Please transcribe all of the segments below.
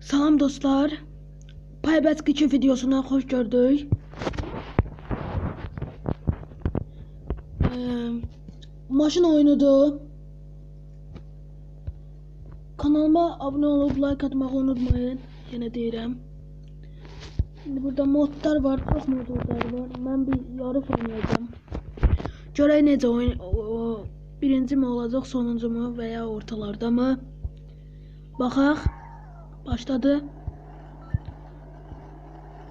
Salam dostlar. Payback 2 videosuna hoş gördük. Ee, maşın oyunudur. Kanalıma abone olup like atmayı unutmayın. Yine deyirəm. Şimdi burada modlar var, çok modlar var. Ben bir yarış oynayacağım. Görək necə oyun birinci mi olacaq, sonuncu mu veya ortalarda mı? Baxaq. Başladı.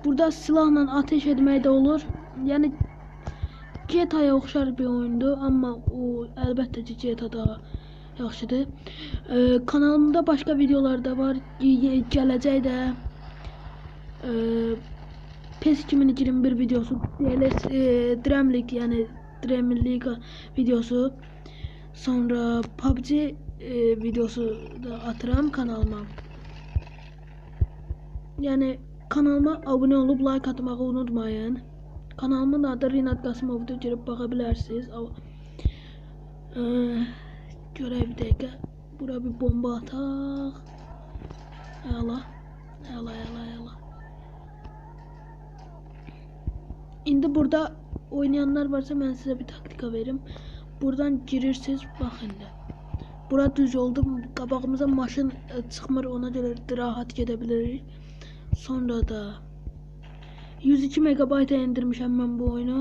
Burada silahla ateş etmək də olur. Yəni GTA-ya oxşar bir oyundur, amma o əlbəttə ki GTA-da yaxşıdır. Ee, kanalımda başqa videolar da var. Ge- Gələcək də e, PES 2021 videosu, DLS, e, Dream League yəni Dream League videosu, sonra PUBG e, videosu da atıram kanalıma. Yəni kanalıma abunə olub like atmağı unutmayın. Kanalımın adı Rinat Qasımovdur. Girib baxa bilərsiniz. Eee, Görək bir dəqiqə. Bura bir bomba ataq. Əla. Əla, əla, əla. İndi burada oynayanlar varsa mən sizə bir taktika verim. Buradan girirsiniz, bax indi. Bura düz oldu. Qabağımıza maşın e, çıxmır, ona görə rahat gedə bilirik. Sonra da 102 megabayta indirmişəm mən bu oyunu.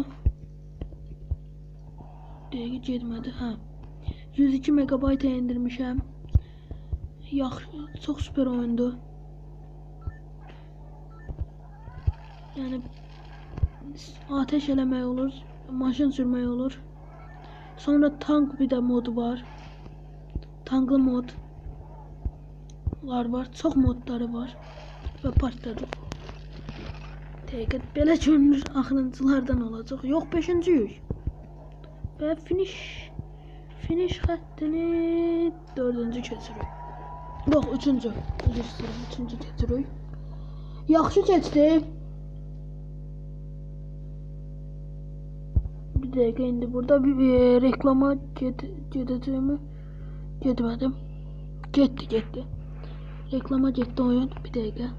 Dəqiq getmədi, hə. 102 megabayta indirmişəm. Yaxşı, çox super oyundur. Yəni ateş eləmək olur, maşın sürmək olur. Sonra tank bir də modu var. Tanklı mod. Var, çox modları var. Və partladı. Dəqiqət belə görünür axırıncılardan olacaq. Yox, 5-ciyik. Və finish finish xəttini 4-cü keçirik. Yox, 3-cü. Üzr istəyirəm, 3-cü keçirik. Yaxşı keçdi. Bir dəqiqə indi burada bir, bir reklama ged gedəcəyimi getmədim. Getdi, getdi. Reklama getdi oyun. Bir dəqiqə.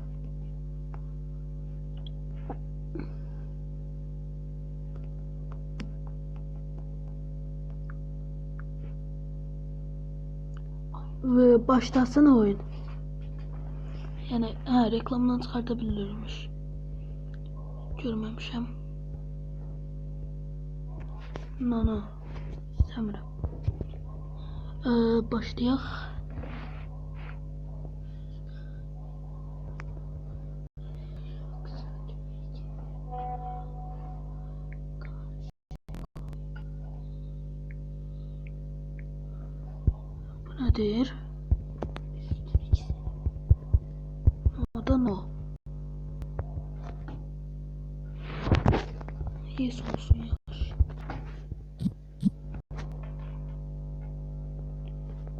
Ve başlasana oyun. Yani ha reklamdan çıkartabilirmiş. Görmemişim. No no. İstemiyorum. Ee, başlayaq.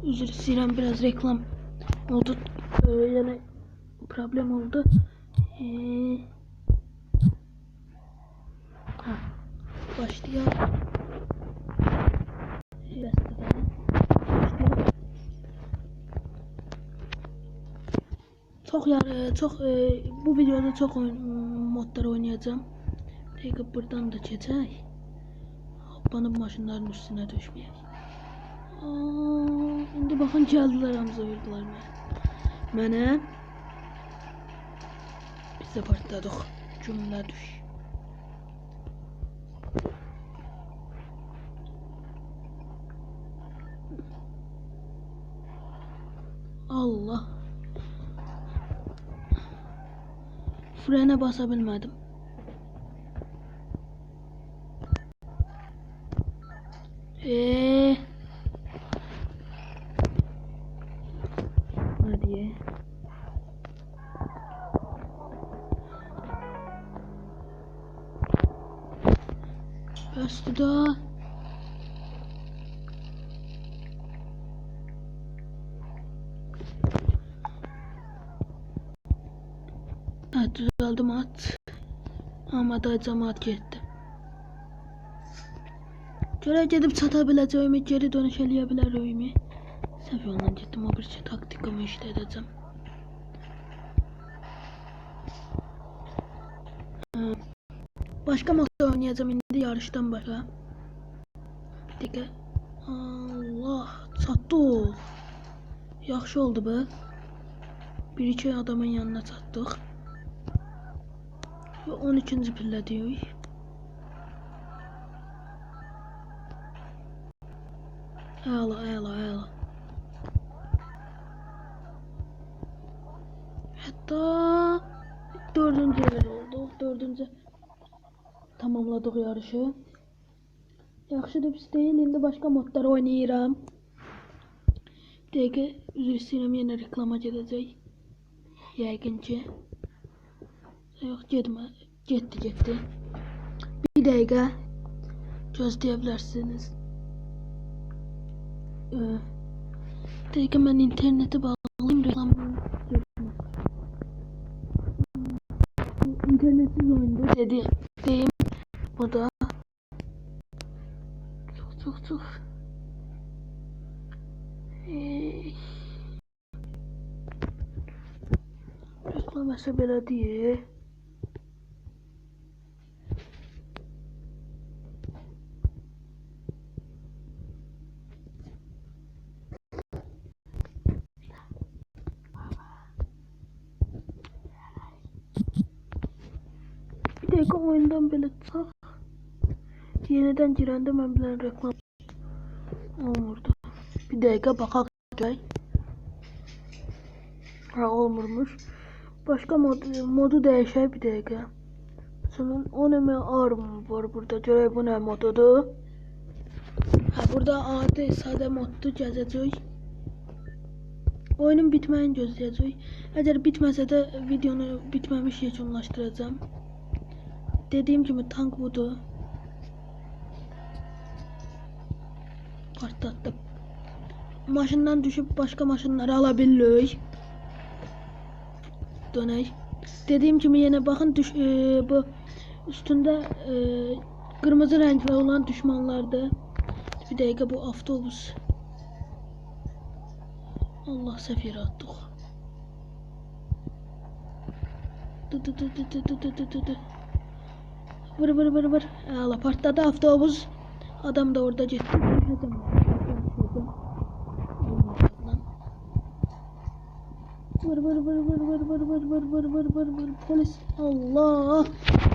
Özür dilerim biraz reklam oldu. Ee, yani problem oldu. Ee, ha, başlayalım. Çok yani çok e, bu videoda çok oyun, modlar oynayacağım. Tek buradan da geçecek. Hoppanıp maşınların üstüne düşmeyeyim. Aa, indi baxın gəldılər hamıza vurdular mənə. Mənə biz də partladıq. Cümlə düş. Allah. Frene basa bilmədim. Eee. Aslı da. Evet düzeldim at. Ama da cemaat gitti. Şöyle gidip satabileceğimi geri dönüş eleyebileceğimi. Seviye olan gittim o bir şey taktikimi işte edeceğim. Ee, başka mı? Oynayacağım indi yarışdan başka. Dakika. Allah çatdıq. Yaxşı oldu bu. Bir iki adamın yanına çatdıq. Və 12-ci pillədəyik. Əla, əla, əla. Hətta tamamladıq yarışı. Yaxşıdır pis deyil. İndi başqa modlar oynayıram. Dəqiqə üzr istəyirəm yenə reklama gedəcək. Yəqin ki. Yox getmə. Getdi, getdi. Bir dəqiqə gözləyə bilərsiniz. Dəqiqə mən interneti bağlayayım reklam internetsiz oyunda dedi deyim bu da. Tuk tuk tuk. Hey. Beklemese belediye. Bir tek oyundan bile tak. Yeniden cirende membilen reklam olmurdu. Bir dakika bakak. Ha olmurmuş. Başka mod, modu değişer bir dakika. Sonra 10 M arm var burada. Göre bu ne modudur. Ha burada adi sade moddu yazacağız. Oyunun bitməyini gözləyəcək. Əgər bitməsə də videonu bitməmiş yekunlaşdıracağam. Dediyim kimi tank budur. Patlattım. Maşından düşüp başka maşınları alabilirik. Dönək. Dediğim gibi yine bakın düş, e, bu üstünde e, kırmızı renkli olan düşmanlardı. Bir dakika bu avtobus. Allah sefer attık. Dı dı dı dı dı dı dı dı dı. Vır vır vır vır. Allah patladı avtobus. Adam da orada gitti. Düşeceğim. Vır vır vır vır vır vır vır vır vır vır vır vır polis Allah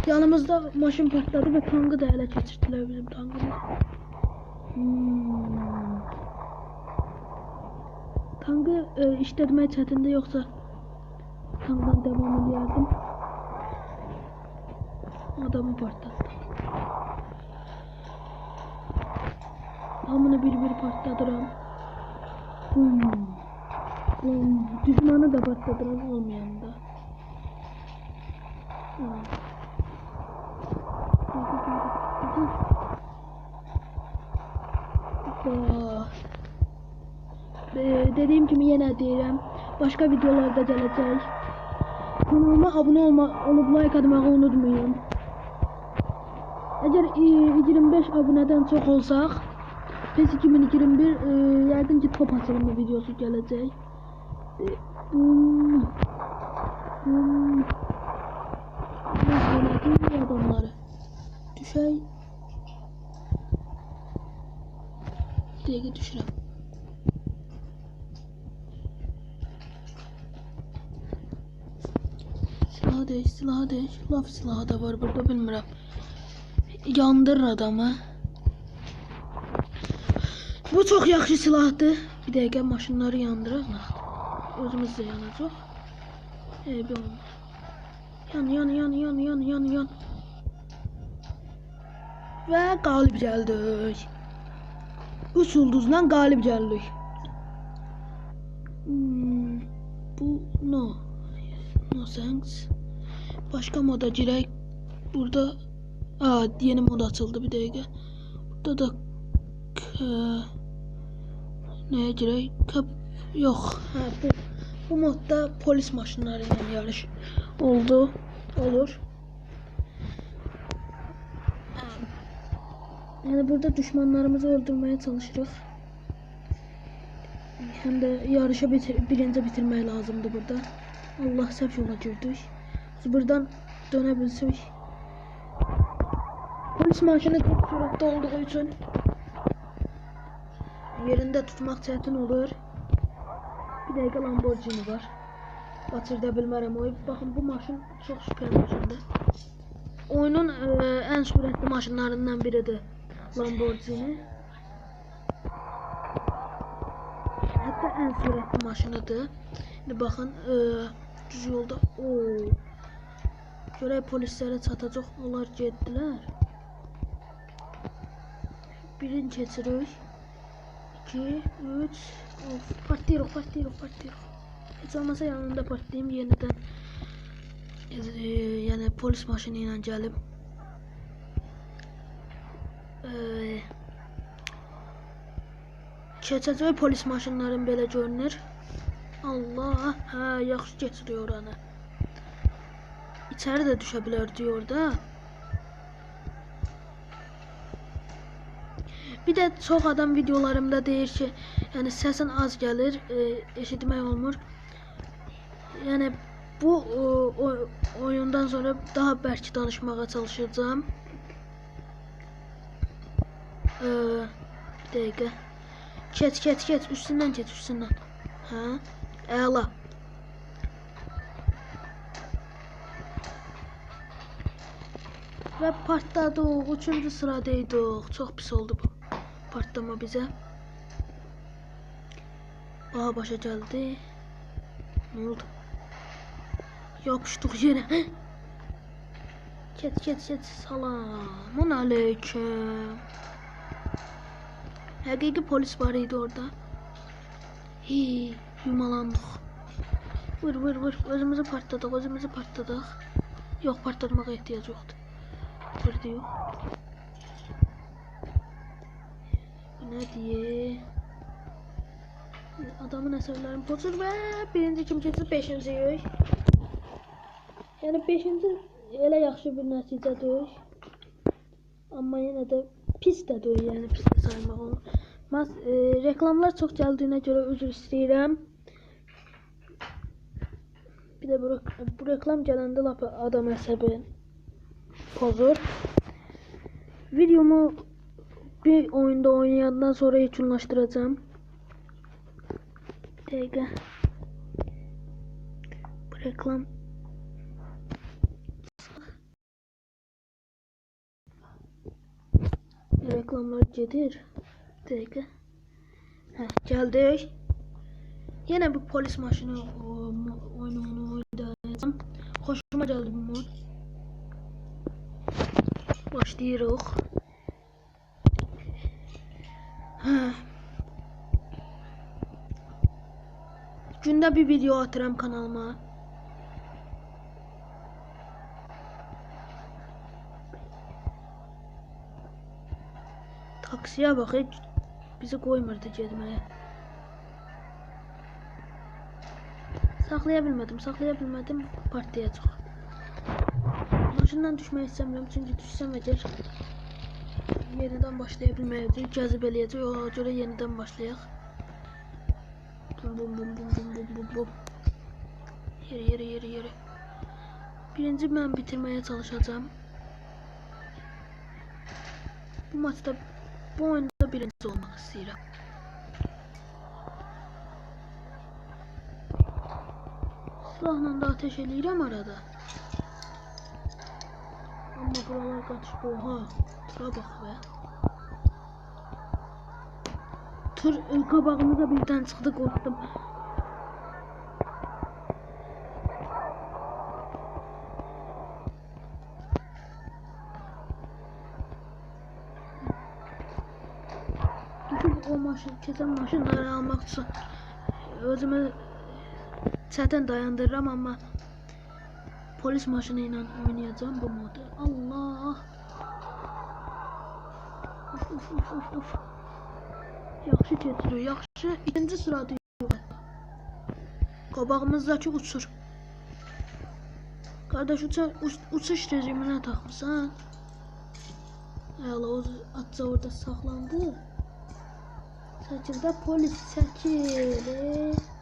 yanımızda maşın patladı ve tankı da ele geçirdiler bizim tankımız hmm. tankı e, işletmeye çetinde yoksa tankdan devam ederdim adamı patlattı Tamını bir bir patladıram. Bum. Bum. Düşmanı da patladıram olmayan da. Ee, dediyim kimi yenə deyirəm, başqa videolarda gələcək. Kanalıma abunə olma, olub like atmağı unutmayın. Əgər 25 e, abunədən çox olsaq, PES 2021 e, ki top açılımı videosu gələcək. Hmm. Hmm. Nasıl adamları? Düşey. Bir dakika düşürəm. Silah değiş, silah değiş. Laf silahı da var burada bilmirəm. Yandırır adamı. Bu çok yaxşı silahdır. Bir dəqiqə maşınları yandıraq. Özümüz də yanacaq. Eybi olmaz. Yan, yan, yan, yan, yan, yan, yan. Və qalib gəldik. Üç ulduzla qalib gəldik. Hmm, bu no. No thanks. Başka moda girək. Burada Aa, yeni mod açıldı bir dəqiqə. Burada da k neye girək? Kap Yok. Ha, bu, bu modda polis maşınları ile yarış oldu. Olur. Yani burada düşmanlarımızı öldürmeye çalışırıq. Hem de yarışı bitir birinci bitirmək lazımdı burada. Allah səhv yola girdik. Biz buradan dönə. Polis maşını çok süratli olduğu için yerinde tutmak çetin olur. Bir dakika Lamborghini var. Batırda bilmərəm o. Baxın bu maşın çox süper maşındır. Oyunun e, en süratli maşınlarından biridir Lamborghini. Hatta en süratli maşınıdır. Şimdi bakın e, düz yolda o Görək polislərə çatacaq. Onlar getdilər. Birini keçirik. 2 3 Of, partlayırıq, partlayırıq, partlayırıq. Heç olmasa yanında partlayayım yenidən. E, yəni polis maşını ilə gəlib. E, keçəcək polis maşınların belə görünür. Allah, hə, yaxşı keçiriyor oranı. İçeri de düşebilir diyor da. Bir də çox adam videolarımda deyir ki, yəni səsin az gəlir, e, eşitmək olmur. Yəni bu o, o, oyundan sonra daha bərk danışmağa çalışacağam. E, bir dəqiqə. Keç, keç, keç, üstündən keç, üstündən. Hə? Əla. Və partladı, üçüncü sıradaydı. Çox pis oldu bu. Partlama bize. Aha başa geldi. Ne oldu? Yapıştık yere. Ket ket ket. Selamun aleyküm. Hakiki polis var idi orada. Hi, yumalandık. Vur vur vur. Özümüzü partladık. Özümüzü partladık. Yok partlatmaya ihtiyaç yoktu. Burada yok. Bu ne diye? Adamın eserlerini pozur ve birinci, ikinci, beşinci yok. Yani beşinci elə yaxşı bir nəticədir. Amma yenə də pis də deyil, yəni pis də saymaq olmaz. E, reklamlar çox gəldiyinə görə üzr istəyirəm. Bir də bu, bu reklam gələndə lap adam əsəbi pozur. Videomu bir oyunda oynayandan sonra yekunlaştıracağım. Bir dakika. Bu reklam reklamlar gelir. Dakika. Heh, geldik. Yine bir polis maşını oyununu oynayacağım. Hoşuma geldi bu mod. Başlayırıq. Hə. Gündə bir video atıram kanalıma. Taksiyə bax, heç bizi qoymurdu getməyə. Saxlaya bilmədim, saxlaya bilmədim, partlayacaq. Maşından düşmək istəmirəm, çünki başlaya bilməyəcək, cəzib eləyəcək, ona görə yenidən başlayaq. Bum bum bum bum bum bum bum bum. Yeri yeri yeri yeri. Birinci mən bitirməyə çalışacağım. Bu maçda, bu oyunda birinci olmaq istəyirəm. Silahla da ateş eləyirəm arada. Amma buralar qaçıb, oha. Tura bax be. Tır e, qabağımıza birdən çıxdı, qorxdum. Düşüb o maşın, keçən maşınları almaq üçün özümü çətin dayandırıram, amma polis maşını ilə oynayacağım bu modu. Allah! Uf, uf, uf, uf, uf. Yaxşı keçirir, yaxşı. İkinci sırada Qabağımızdakı uçur. Qardaş uça, uç, uçuş rejiminə taxmısan. Əla, o atca orada saxlandı. Çəkil də polis çəkil.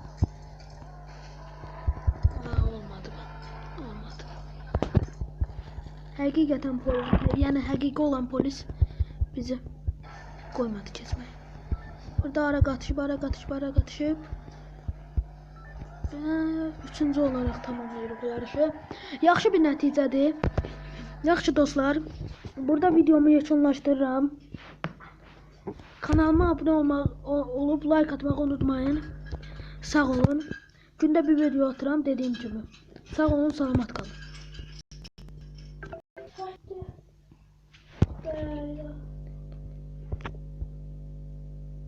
Həqiqətən polis, yəni həqiqi olan polis bizi qoymadı keçməyə. Burada ara qatışıb, ara qatışıb, ara qatışıb. Və üçüncü olaraq tamamlayırıq yarışı. Yaxşı bir nəticədir. Yaxşı dostlar, burada videomu yekunlaşdırıram. Kanalıma abunə olmaq, olub like atmağı unutmayın. Sağ olun. Gündə bir video atıram dediyim kimi. Sağ olun, salamat qalın.